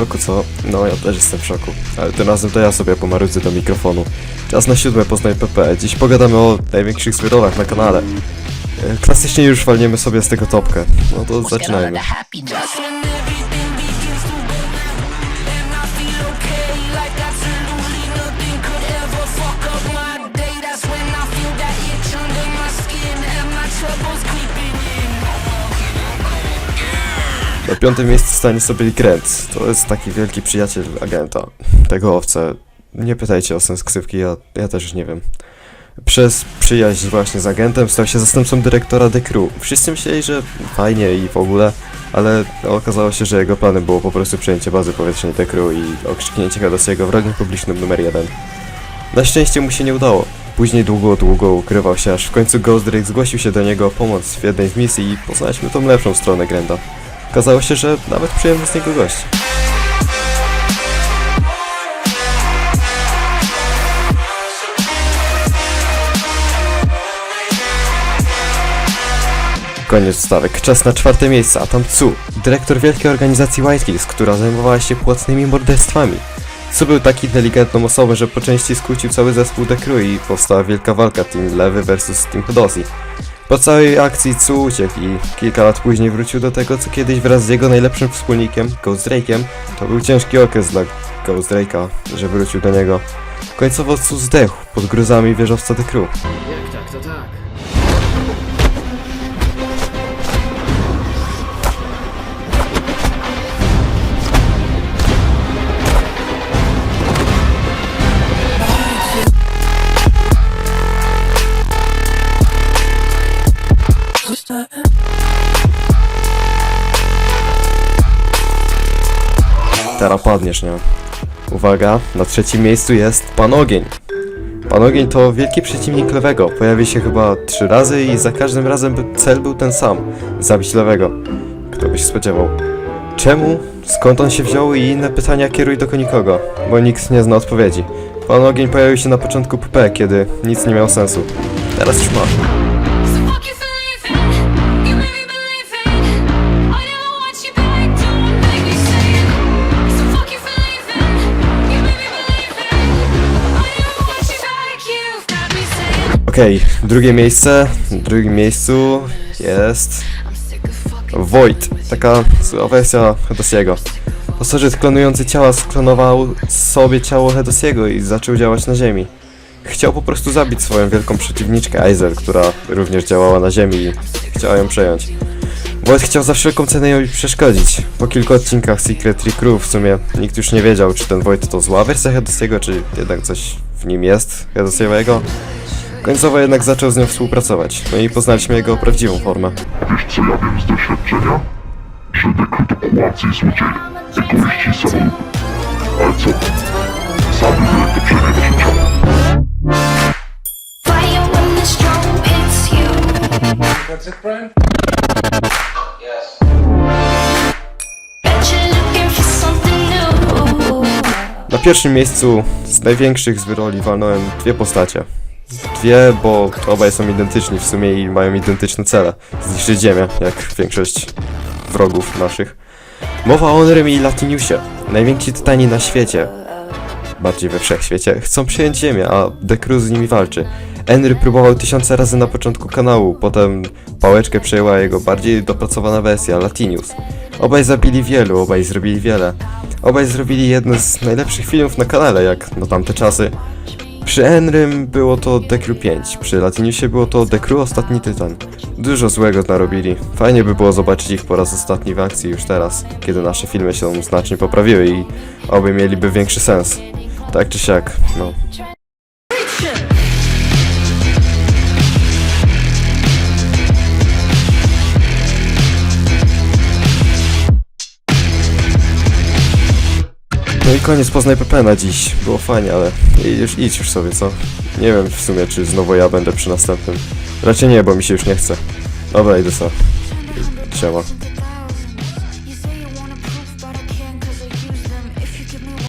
szoku, co? No, ja też jestem w szoku. Ale tym razem to ja sobie pomarudzę do mikrofonu. Czas na siódme Poznaj PP. Dziś pogadamy o największych zwyrolach na kanale. E, Klasycznie już walniemy sobie z tego topkę. No to zaczynajmy. Na piątym miejscu stanie sobie Grant. To jest taki wielki przyjaciel agenta. Tego owce. Nie pytajcie o sens ksywki, ja, ja też nie wiem. Przez przyjaźń właśnie z agentem stał się zastępcą dyrektora The Crew. Wszyscy myśleli, że fajnie i w ogóle, ale okazało się, że jego planem było po prostu przejęcie bazy powietrznej The Crew i okrzyknięcie Hadasiego wrogiem publicznym numer jeden. Na szczęście mu się nie udało. Później długo, długo ukrywał się, aż w końcu Ghost Drake zgłosił się do niego o pomoc w jednej z misji i poznaliśmy tą lepszą stronę Grenda. Okazało się, że nawet przyjemny z niego gość. Koniec stawek. Czas na czwarte miejsce, a tam Tsu, dyrektor wielkiej organizacji White Hills, która zajmowała się płatnymi morderstwami. Tsu był tak inteligentną osobą, że po części skłócił cały zespół The Crew i powstała wielka walka Team Lewy versus Team Hodosi. Po całej akcji Tsu uciekł i kilka lat później wrócił do tego, co kiedyś wraz z jego najlepszym wspólnikiem, Ghost Drake'em, to był ciężki okres dla Ghost Drake'a, że wrócił do niego. Końcowo Tsu zdechł pod gruzami wieżowca The Crew. Jak tak, to tak. Teraz padniesz, nie? Uwaga, na trzecim miejscu jest Pan Ogień. Pan Ogień to wielki przeciwnik Lewego. Pojawi się chyba trzy razy i za każdym razem cel był ten sam. Zabić Lewego. Kto by się spodziewał? Czemu? Skąd on się wziął i inne pytania kieruj do nikogo, bo nikt nie zna odpowiedzi. Pan Ogień pojawił się na początku PP, kiedy nic nie miało sensu. Teraz już ma. Okej, drugie miejsce. W drugim miejscu jest Void, taka wersja Hedosiego. Pasożyt klonujący ciała sklonował sobie ciało Hedosiego i zaczął działać na Ziemi. Chciał po prostu zabić swoją wielką przeciwniczkę Aizel, która również działała na Ziemi i chciała ją przejąć. Void chciał za wszelką cenę jej przeszkodzić. Po kilku odcinkach Secret Recruit w sumie nikt już nie wiedział, czy ten Void to zła wersja Hedosiego, czy jednak coś w nim jest Hedosiego. Końcowo jednak zaczął z nią współpracować, no i poznaliśmy jego prawdziwą formę. Wiesz co ja wiem z doświadczenia? Że złodzieje, egoiści. Ale co? Sam dyrektor przejmie nasze ciało. That's it, Brian? Na pierwszym miejscu z największych z wyroli walnąłem dwie postacie. Dwie, bo obaj są identyczni w sumie i mają identyczne cele. Zniszczyć Ziemię, jak większość wrogów naszych. Mowa o Onrym i Latiniusie. Najwięksi tytani na świecie. Bardziej we wszechświecie. Chcą przyjąć Ziemię, a The z nimi walczy. Henry próbował tysiące razy na początku kanału, potem pałeczkę przejęła jego bardziej dopracowana wersja, Latinius. Obaj zabili wielu, obaj zrobili wiele. Obaj zrobili jedne z najlepszych filmów na kanale, jak na tamte czasy. Przy Henrym było to Crew 5, przy Latiniusie było to Crew Ostatni Tytan. Dużo złego narobili. Fajnie by było zobaczyć ich po raz ostatni w akcji już teraz, kiedy nasze filmy się znacznie poprawiły i obaj mieliby większy sens. Tak czy siak. No i koniec Poznaj PP na dziś. Było fajnie, ale już idź już sobie, co? Nie wiem w sumie, czy znowu ja będę przy następnym. Raczej nie, bo mi się już nie chce. Dobra, idę sobie. Siema.